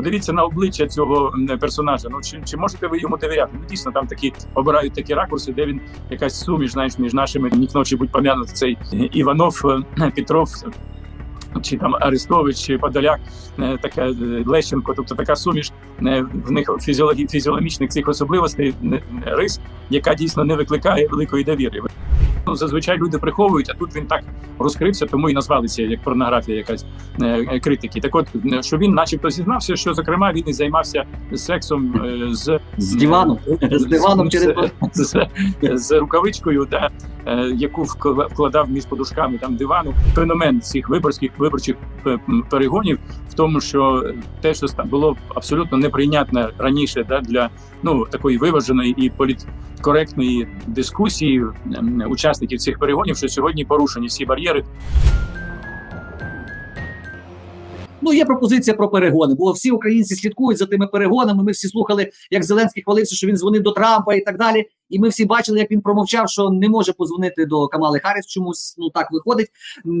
Подивіться на обличчя цього персонажа. Ну чи, чи можете ви йому довіряти? Ну дійсно там такі обирають такі ракурси, де він якась суміш, знаєш, між нашими ніхто чи будь пом'янути цей Іванов, е, Петров. Чи там Арестович, чи Подоляк, е, така е, Лещенко, тобто така суміш е, в них фізіологі, фізіологічних цих особливостей рис, яка дійсно не викликає великої довіри. Ну, зазвичай люди приховують, а тут він так розкрився, тому і назвали це як порнографія, якась е, критики. Так, от що він, начебто, зізнався, що зокрема він і займався сексом е, з З диваном. З диваном через з, з, з рукавичкою, да, яку вкла- вкладав між подушками там дивану. Феномен цих виборських виборчих е, перегонів в тому, що те, що було абсолютно неприйнятне раніше, да, для ну такої виваженої і політкоректної дискусії учасників цих перегонів, що сьогодні порушені всі бар'єри. Ну, є пропозиція про перегони, бо всі українці слідкують за тими перегонами. Ми всі слухали, як Зеленський хвалився, що він дзвонив до Трампа і так далі. І ми всі бачили, як він промовчав, що не може позвонити до Камали Харріс. Чомусь ну так виходить.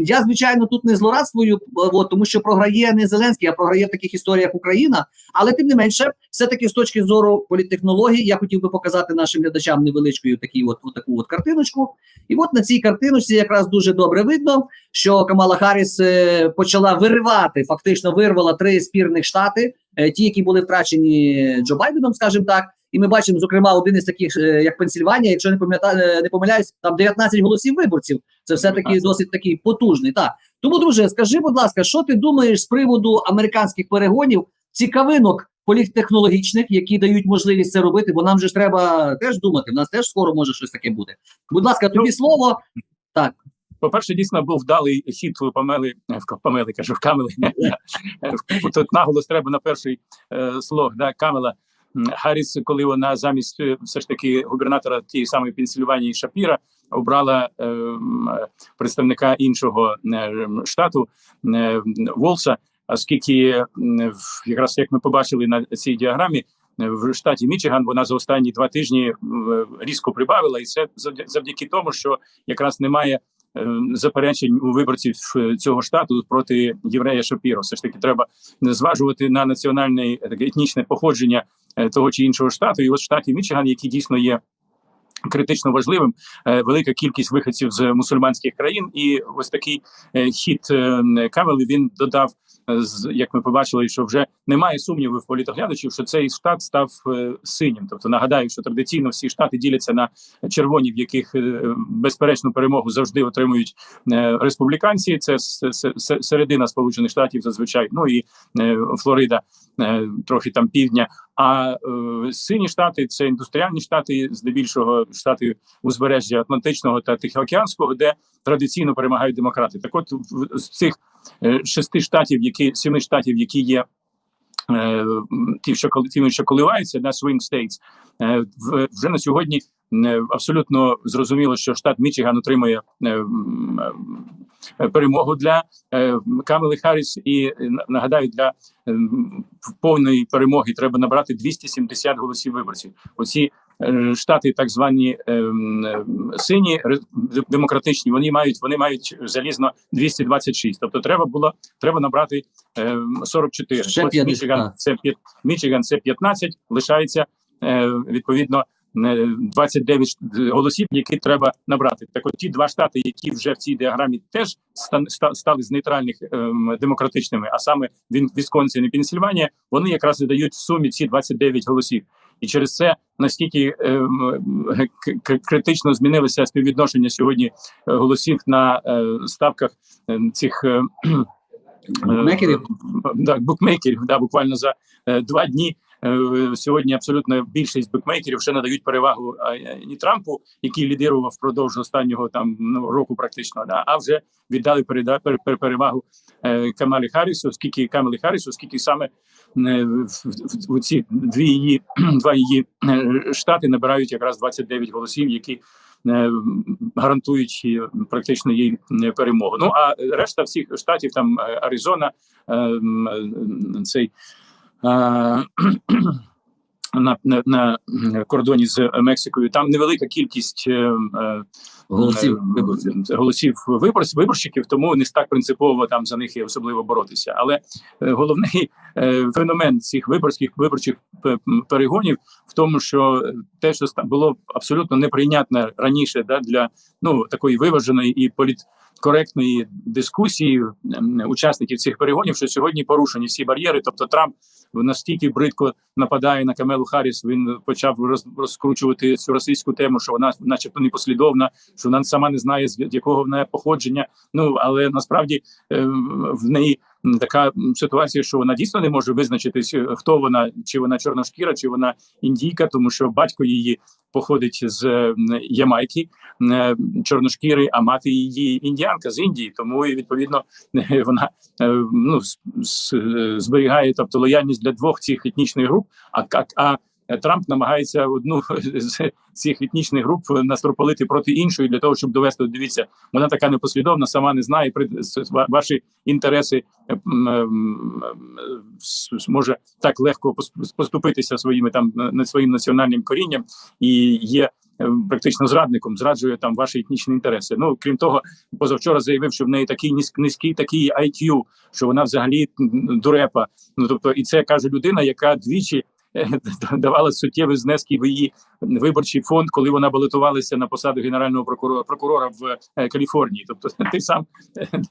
Я звичайно тут не злорадствую, б- от, тому що програє не Зеленський, а програє в таких історіях Україна. Але тим не менше, все таки з точки зору політтехнології, я хотів би показати нашим глядачам невеличкою такі, от, от таку от картиночку. І от на цій картиночці якраз дуже добре видно, що Камала Харріс е, почала виривати, фактично вирвала три спірних штати, е, ті, які були втрачені Джо Байденом, скажімо так. І ми бачимо, зокрема, один із таких, е, як Пенсільванія, якщо не пам'ятаю, не помиляюсь, там 19 голосів виборців. Це все таки досить такий потужний. Так тому, друже, скажи, будь ласка, що ти думаєш з приводу американських перегонів, цікавинок політтехнологічних, які дають можливість це робити? Бо нам же ж треба теж думати. В нас теж скоро може щось таке бути. Будь ласка, тобі Ну, слово. Так. По-перше, дійсно був вдалий хід у Памели, е, в Памели, кажу, в Камели. Тут наголос треба на перший е, слог, да, Камела. М, Харріс, коли вона замість е, все ж таки губернатора тієї самої Пенсільванії Шапіра обрала е, представника іншого е, штату е, Волса, оскільки якраз як ми побачили на цій діаграмі, е, в штаті Мічиган вона за останні два тижні різко прибавила, і це завдяки тому, що якраз немає заперечень у виборців е, цього штату проти єврея Шапіро. Все ж таки треба зважувати на національне е, таке етнічне походження е, того чи іншого штату. І от штаті Мічиган, який дійсно є. Критично важливим е, велика кількість виходців з мусульманських країн, і ось такий е, хід Кавели він додав, е, як ми побачили, що вже немає сумніву в політоглядачів, що цей штат став е, синім. Тобто нагадаю, що традиційно всі штати діляться на червоні, в яких е, безперечну перемогу завжди отримують е, республіканці. Це середина Сполучених Штатів зазвичай. Ну і е, Флорида, е, трохи там півдня. А е, сині штати це індустріальні штати, здебільшого штати узбережжя Атлантичного та Тихоокеанського, де традиційно перемагають демократи. Так, от з цих е, шести штатів, які семи штатів, які є. е, Ті, що коли що коливаються на swing states, е, вже на сьогодні абсолютно зрозуміло, що штат Мічиган отримує е, е, перемогу для е, Камели Харріс. І е, на- нагадаю, для повної перемоги треба набрати 270 голосів виборців. Оці е, штати, так звані сині демократичні, вони мають вони мають залізно 226. Тобто, треба було треба набрати ем, 44. Ще Ось Мічиган це Мічиган це 15, лишається е, відповідно. Е, 29 голосів, які треба набрати. Так, от ті два штати, які вже в цій діаграмі теж ста- ста- стали з нейтральних ем, демократичними, а саме він Вісконсин і Пенсільванія, вони якраз і дають в сумі ці 29 голосів. І через це настільки ем, к- критично змінилося співвідношення сьогодні е, голосів на е, ставках цих. е, Букмекерів? Е, Так, букмекерів, да, буквально за е, два дні. Е, Сьогодні абсолютно більшість букмекерів вже надають перевагу е, не Трампу, який лідирував впродовж останнього там ну, року, практично, да, а вже віддали перевагу е, Камалі Харрісу, оскільки Камалі Харрісу, оскільки саме в, ці дві її два її штати набирають якраз 29 голосів, які гарантують практично їй перемогу. Ну а решта всіх штатів, там Аризона, цей. на, на, на кордоні з Мексикою. Там невелика кількість е, е, Голосів е, виборців. голосів виборців, виборщиків, тому не так принципово там за них і особливо боротися. Але е, головний е, феномен цих виборських виборчих перегонів в тому, що те, що було абсолютно неприйнятне раніше, да, для ну такої виваженої і політкоректної дискусії учасників цих перегонів, що сьогодні порушені всі бар'єри. Тобто Трамп настільки бридко нападає на Камелу Харріс, він почав розкручувати цю російську тему, що вона, начебто, непослідовна, що вона сама не знає з якого вона походження. Ну але насправді е, в неї така ситуація, що вона дійсно не може визначитись, е, хто вона, чи вона чорношкіра, чи вона індійка, тому що батько її походить з е, Ямайки, чорношкірий, а мати її індіанка з Індії. Тому і відповідно вона ну зберігає тобто лояльність для двох цих етнічних груп. А, а Трамп намагається одну з цих етнічних груп настропалити проти іншої для того, щоб довести. Дивіться, вона така непослідовна, сама не знає при ваші інтереси е, м, м, с- с- може так легко пос- поступитися своїми там не своїм національним корінням і є. е, Практично зрадником зраджує там ваші етнічні інтереси. Ну крім того, позавчора заявив, що в неї такий низь- низький такий IQ, що вона взагалі дурепа. Ну тобто, і це каже людина, яка двічі давала суттєві знески в її виборчий фонд, коли вона балотувалася на посаду генерального прокурора прокурора в е, Каліфорнії. Тобто, ти сам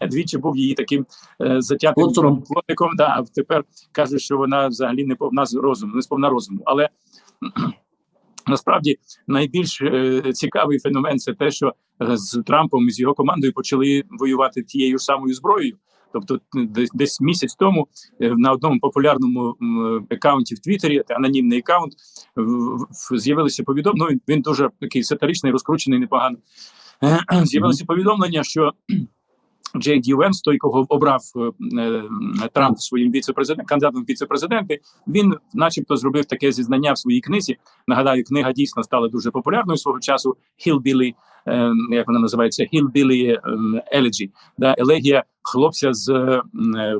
е, двічі був її таким е, затятим плотником. Да, а тепер каже, що вона взагалі не повна з розуму, не сповна розуму. Але насправді найбільш е, цікавий феномен це те, що з Трампом і з його командою почали воювати тією ж самою зброєю. Тобто, десь, десь місяць тому е, на одному популярному аккаунті в Твіттері, анонімний аккаунт, з'явилися повідомлення. Ну, він, дуже такий сатиричний, розкручений, непогано. З'явилися З'явилося повідомлення, що Джей Ді Венс, той, кого обрав е, е, Трамп своїм віце-президентом, кандидатом в віце-президенти, він, начебто, зробив таке зізнання в своїй книзі. Нагадаю, книга дійсно стала дуже популярною свого часу. Hillbilly, е, як вона називається, Hillbilly е, Elegy, да, елегія хлопця з е,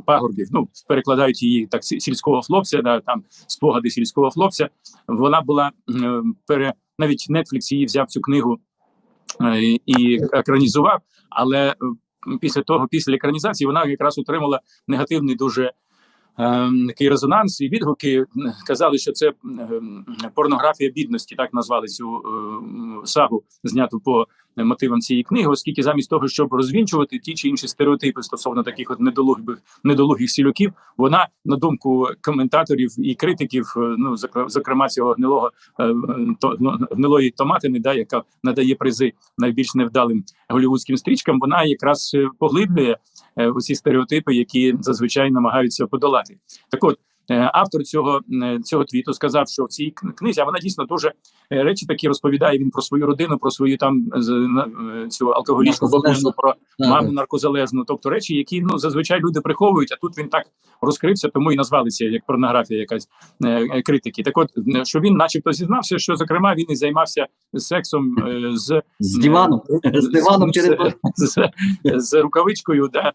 пагорбів. Ну, перекладають її так сільського хлопця, да, там спогади сільського хлопця. Вона була е, пере навіть Netflix її взяв цю книгу е, і екранізував, але е, після того, після екранізації, вона якраз отримала негативний дуже. е, Такий резонанс і відгуки казали, що це порнографія бідності, так назвали цю е, сагу, зняту по мотивам цієї книги, оскільки замість того, щоб розвінчувати ті чи інші стереотипи стосовно таких от недолугих недолугих сілюків, вона на думку коментаторів і критиків, е, ну зокр- зокрема цього гнилого е, то, ну, гнилої томатини, да, яка надає призи найбільш невдалим голівудським стрічкам, вона якраз е, поглиблює е, усі стереотипи, які зазвичай намагаються подолати. Так от. Е, Автор цього е, цього твіту сказав, що в цій книзі а вона дійсно дуже е, речі такі розповідає. Він про свою родину, про свою там з- цю алкоголічну бабусю, про маму наркозалежну, тобто речі, які ну зазвичай люди приховують, а тут він так розкрився, тому і назвалися як порнографія, якась критики. Так, от що він, начебто, зізнався, що зокрема він і займався сексом з З диваном. З диваном через з, з, з рукавичкою, да,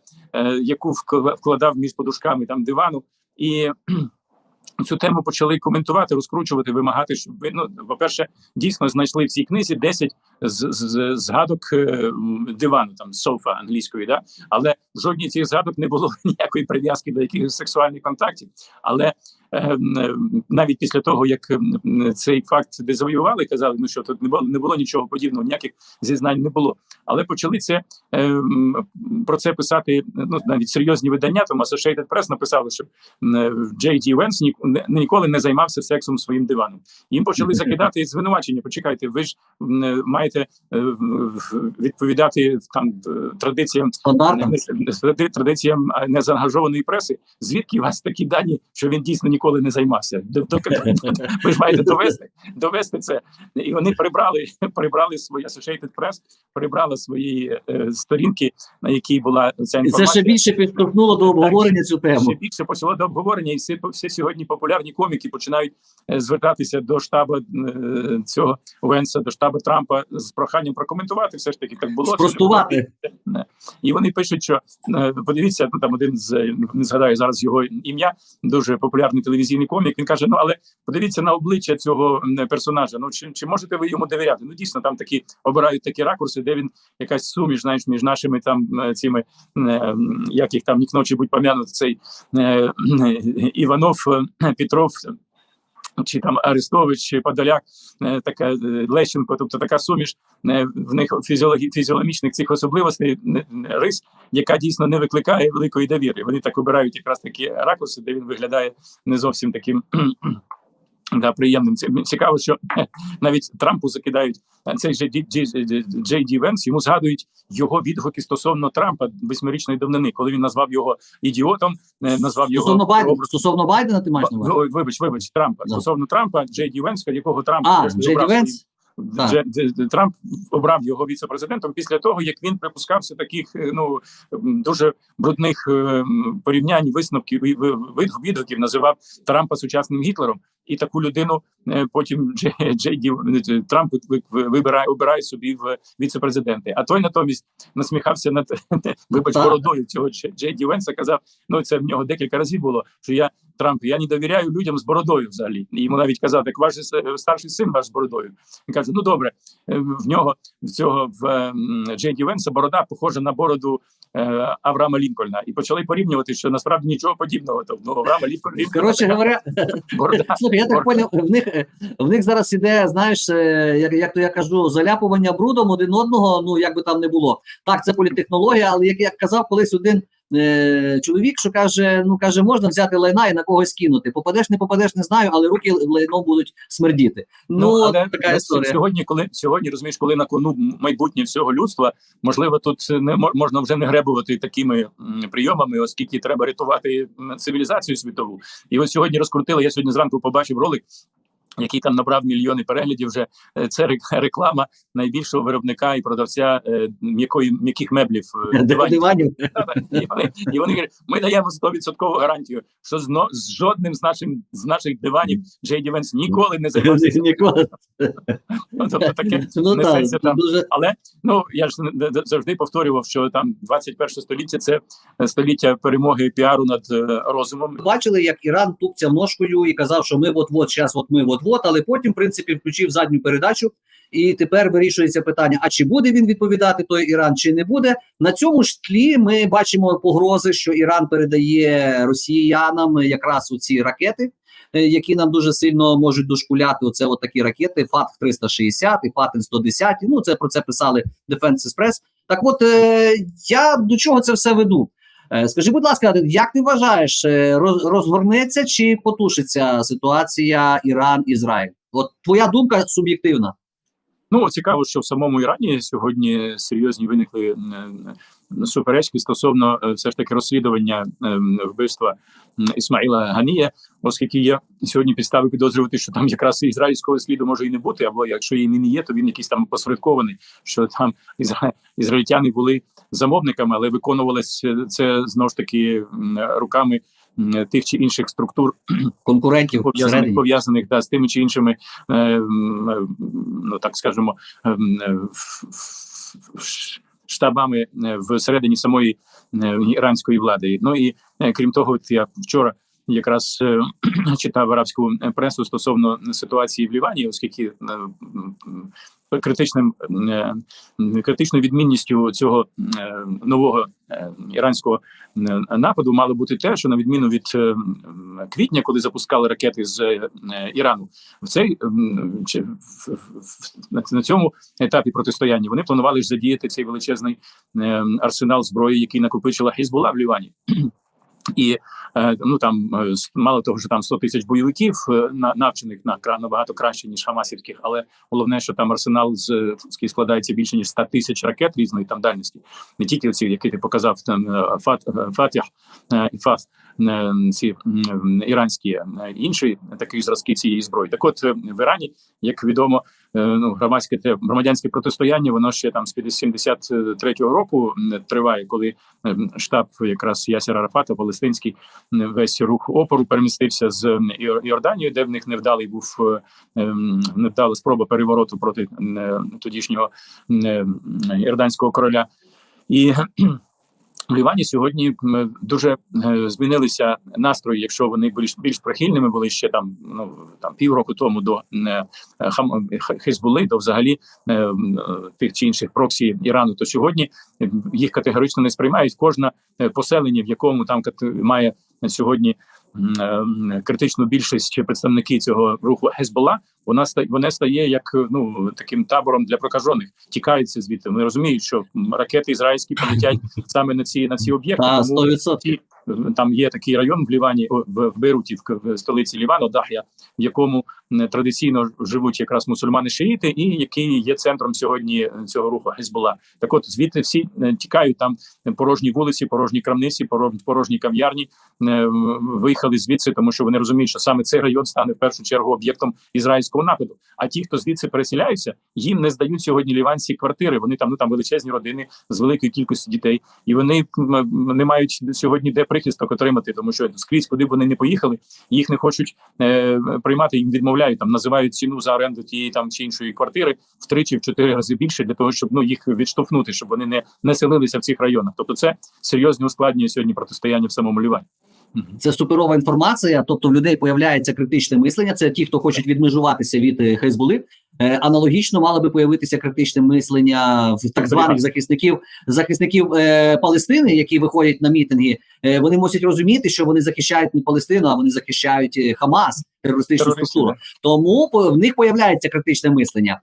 яку вкла- вкладав між подушками там дивану, і цю тему почали коментувати, розкручувати, вимагати, щоб ви ну, по-перше, дійсно знайшли в цій книзі 10 з, з, згадок е, дивану, там софа англійської, да, але в жодній цих згадок не було ніякої прив'язки до якихось сексуальних контактів. Але навіть після того, як цей факт дезавоювали, казали, ну що тут не було не було нічого подібного, ніяких зізнань не було. Але почали це е, про це писати ну навіть серйозні видання. Тому Associated Press написали, що е, Джей Ді Венс ні, ніколи не займався сексом своїм диваном. Їм почали закидати звинувачення. Почекайте, ви ж е, маєте е, відповідати там е, традиціям традиціям е, незаангажованої преси. Звідки у вас такі дані, що він дійсно ніколи не займався? Ви ж маєте довести, довести це. І вони прибрали, прибрали свої Associated Press, прибрала свої е, сторінки, на якій була ця І це ще більше підштовхнуло до обговорення цю тему. Ще більше почало до обговорення, і всі, всі сьогодні популярні коміки починають е, звертатися до штабу е, цього Венса, до штабу Трампа з проханням прокоментувати. Все ж таки так було. Спростувати. І вони пишуть, що е, подивіться, ну там один з е, не згадаю зараз його ім'я, дуже популярний телевізійний комік. Він каже: Ну але подивіться на обличчя цього персонажа. Ну чи, чи можете ви йому довіряти? Ну дійсно там такі обирають такі ракурси, де він якась суміш, знаєш, між нашими там цими як їх там нікночі ночі будь помянут, цей е, е, Іванов е, Петров. Чи там Арестович, чи Подоляк, е, така е, Лещенко, тобто така суміш е, в них фізіологі, фізіологічних цих особливостей рис, яка дійсно не викликає великої довіри. Вони так обирають якраз такі ракурси, де він виглядає не зовсім таким да, приємним. Цікаво, що навіть Трампу закидають а цей же Джей Ді Венс, йому згадують його відгуки стосовно Трампа восьмирічної давнини, коли він назвав його ідіотом, е, назвав його Стосовно Байдена, стосовно Байдена, ти маєш на увазі? Вибач, вибач, Трампа. Да. Стосовно Трампа, Джей Ді Венс, якого Трампа А, Джей Ді Венс? Так. Дже- Трамп обрав його віце-президентом після того, як він припускався таких е, ну дуже брудних е, порівнянь, висновків і відгуків, називав Трампа сучасним Гітлером. І таку людину е, потім Дже- Джей Ді е, Трамп ви- ви- вибирає обирає собі в віце-президенти. А той натомість насміхався над вибач бородою цього Джей Ді Венса. Казав, ну це в нього декілька разів було. Що я Трамп, я не довіряю людям з бородою взагалі. І йому навіть казав, так ваш старший син ваш з бородою. Він каже: ну добре, е, в нього в цього в ем, Джей Ді Венса борода похожа на бороду е, Авраама Лінкольна. І почали порівнювати, що насправді нічого подібного. Тобто ну, Авраама Лінкольна Коротше говоря, борода. слухай, я так поняв, в них е, в них зараз іде, знаєш, е, як, як то я кажу, заляпування брудом один одного. Ну як би там не було. Так, це політехнологія, але як я казав колись один. Е, чоловік, що каже: ну каже, можна взяти лайна і на когось кинути. Попадеш, не попадеш, не знаю, але руки лайном будуть смердіти. Ну, от але така ну, історія. сьогодні, коли сьогодні розумієш, коли на кону майбутнє всього людства, можливо, тут не мо- можна вже не гребувати такими прийомами, оскільки треба рятувати цивілізацію світову. І от сьогодні розкрутили. Я сьогодні зранку побачив ролик. Який там набрав мільйони переглядів, вже Е, це рек- реклама найбільшого виробника і продавця е, м'якої м'яких меблів е, диванів. Диванів. І вони, і вони говорять, ми даємо 100% гарантію, що з, з жодним з нашим з наших диванів Джей Ді Венс ніколи не займався. Ніколи. Ну, тобто таке Ну несеться там. дуже Але ну я ж завжди повторював, що там 21 століття це століття перемоги піару над розумом. бачили, як Іран тупцяв ножкою і казав, що ми от-от, зараз от ми от-от, але потім, в принципі, включив задню передачу, і тепер вирішується питання: а чи буде він відповідати той Іран, чи не буде? На цьому ж тлі ми бачимо погрози, що Іран передає росіянам якраз у ці ракети. е, Які нам дуже сильно можуть дошкуляти, оце от такі ракети, ФАТ 360 і ФАТ 110 Ну це про це писали Defense Express. Так, от е, я до чого це все веду? Е, Скажи, будь ласка, як ти вважаєш, е, розгорнеться чи потушиться ситуація Іран-Ізраїль? От твоя думка суб'єктивна. Ну цікаво, що в самому Ірані сьогодні серйозні виникли суперечки стосовно е, все ж таки розслідування е, вбивства Ісмаїла Ганія, оскільки є сьогодні підстави підозрювати, що там якраз ізраїльського сліду може і не бути, або якщо і не є, то він якийсь там посередкований, що там ізра... ізраїльтяни були замовниками, але виконувалося це знову ж таки руками тих чи інших структур Конкурентів пов'язаних пов'язаних да, з тими чи іншими, е, е, ну так скажемо, ем, е, штабами е, всередині самої е, іранської влади. Ну і е, крім того, от я вчора. Якраз е, читав арабську е, пресу стосовно ситуації в Лівані, оскільки е, критичним критичною відмінністю цього нового іранського нападу мало бути те, що на відміну від квітня, коли запускали ракети з Ірану, в цей на- цьому етапі протистояння вони планували ж задіяти цей величезний е, арсенал зброї, який накопичила Хізбула в Лівані. І е, ну там е, мало того, що там 100 тисяч бойовиків е, на навчених на набагато краще ніж хамасівських, але головне, що там арсенал з складається більше ніж 100 тисяч ракет різної там дальності, не тільки ці, які ти показав там Фат Фатях і Фас ці іранські інші такі зразки цієї зброї. Так, от в Ірані, як відомо, ну громадське те громадянське протистояння, воно ще там з 53-го року триває, коли е, штаб якраз Ясера Арафата, палестинський весь рух опору перемістився з м, де в них невдалий був е, невдала спроба перевороту проти е, тодішнього м, е, іорданського короля. І в Лівані сьогодні дуже е, змінилися настрої, якщо вони більш більш прихильними були ще там ну там півроку тому до е, хам Х- Хезбули, до взагалі е, тих чи інших проксі Ірану, то сьогодні їх категорично не сприймають. Кожне поселення, в якому там має сьогодні критичну більшість чи представники цього руху Хезбола, вона ста вона стає як е, ну таким табором для прокажених. Тікаються звідти. Вони розуміють, що ракети ізраїльські полетять саме на ці на ці об'єкти. Тому 100%. Там є такий район в Лівані, в, Бейруті, в, столиці Лівану, Дах'я, в якому традиційно живуть якраз мусульмани шиїти, і який є центром сьогодні е, цього руху Гезбола. Так от звідти всі е, тікають там е, порожні вулиці, порожні крамниці, поро- порожні кав'ярні е, виїхали звідси, тому що вони розуміють, що саме цей район стане в першу чергу об'єктом ізраїльського нападу. А ті, хто звідси переселяються, їм не здають сьогодні ліванці квартири. Вони там ну там величезні родини з великою кількістю дітей, і вони не мають сьогодні де прихисток отримати, тому що скрізь, куди б вони не поїхали, їх не хочуть е, приймати. Їм відмовляють там, називають ціну за оренду тієї там чи іншої квартири втричі в чотири рази більше для того, щоб ну їх відштовхнути, щоб вони не, не селилися в цих районах. Тобто, це серйозне ускладнює сьогодні протистояння в самому Лівані. Це суперова інформація. Тобто, в людей появляється критичне мислення. Це ті, хто хочуть відмежуватися від е, Хезболи. Е, Аналогічно мало би появитися критичне мислення в так званих захисників захисників е, Палестини, які виходять на мітинги. Е, вони мусять розуміти, що вони захищають не Палестину, а вони захищають е, Хамас, терористичну структуру. Тому в них появляється критичне мислення.